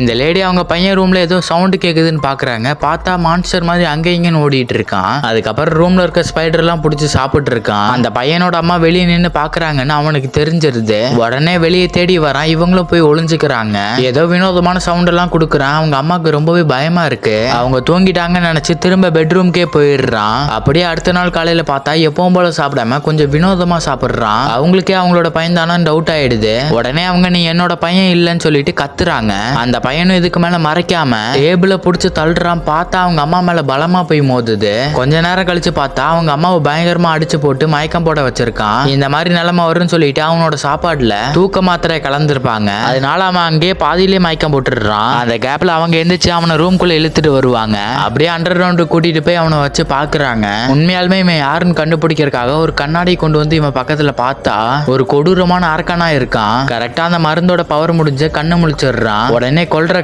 இந்த லேடி அவங்க பையன் ரூம்ல ஏதோ சவுண்ட் கேக்குதுன்னு பாக்குறாங்க. பார்த்தா மான்ஸ்டர் மாதிரி அங்க இங்கன்னு ஓடிட்டு இருக்கான். அதுக்கப்புறம் ரூம்ல இருக்க ஸ்பைடர் எல்லாம் பிடிச்சி சாப்பிட்டு இருக்கான். அந்த பையனோட அம்மா வெளியே நின்று பாக்குறாங்கன்னு அவனுக்கு தெரிஞ்சிருது. உடனே வெளியே தேடி வரான். இவங்களும் போய் ஒளிஞ்சுக்கிறாங்க. ஏதோ வினோதமான சவுண்ட் எல்லாம் கொடுக்குறான். அவங்க அம்மாக்கு ரொம்பவே பயமா இருக்கு. அவங்க தூங்கிட்டாங்கன்னு நினைச்சு திரும்ப பெட்ரூம்க்கே போயிடுறான். அப்படியே அடுத்த நாள் காலையில பார்த்தா எப்பவும் போல சாப்பிடாம கொஞ்சம் வினோதமா சாப்பிடுறான். அவங்களுக்கே அவங்களோட பையன் தானே டவுட் ஆயிடுது. உடனே அவங்க நீ என்னோட பையன் இல்லைன்னு சொல்லிட்டு கத்துறாங்க. அந்த பையனும் இதுக்கு மேல மறைக்காம டேபிள புடிச்சு தள்ளுறான் பார்த்தா அவங்க அம்மா மேல பலமா போய் மோதுது. கொஞ்ச நேரம் கழிச்சு பார்த்தா அவங்க அம்மாவை பயங்கரமா அடிச்சு போட்டு மயக்கம் போட வச்சிருக்கான். இந்த மாதிரி நிலைமை வரும்னு சொல்லிட்டு அவனோட சாப்பாடுல தூக்க மாத்திரை கலந்துருப்பாங்க. அதனால அவன் அங்கேயே பாதியிலே மயக்கம் போட்டுடுறான். அந்த கேப்ல அவங்க எந்திரிச்சு அவனை ரூம்குள்ள இழுத்துட்டு வருவாங்க. அப்படியே அண்டர் கிரவுண்டு கூட்டிட்டு போய் அவனை வச்சு பாக்குறாங்க. உண்மையாலுமே இவன் யாருன்னு கண்டுபிடிக்கிறதுக்காக ஒரு கண்ணாடி கொண்டு வந்து இவன் பக்கத்துல பார்த்தா ஒரு கொடூரமான அரக்கனா இருக்கான். கரெக்டா அந்த மருந்தோட பவர் முடிஞ்ச கண்ணு முழிச்சிடுறான். உடனே கொல்ற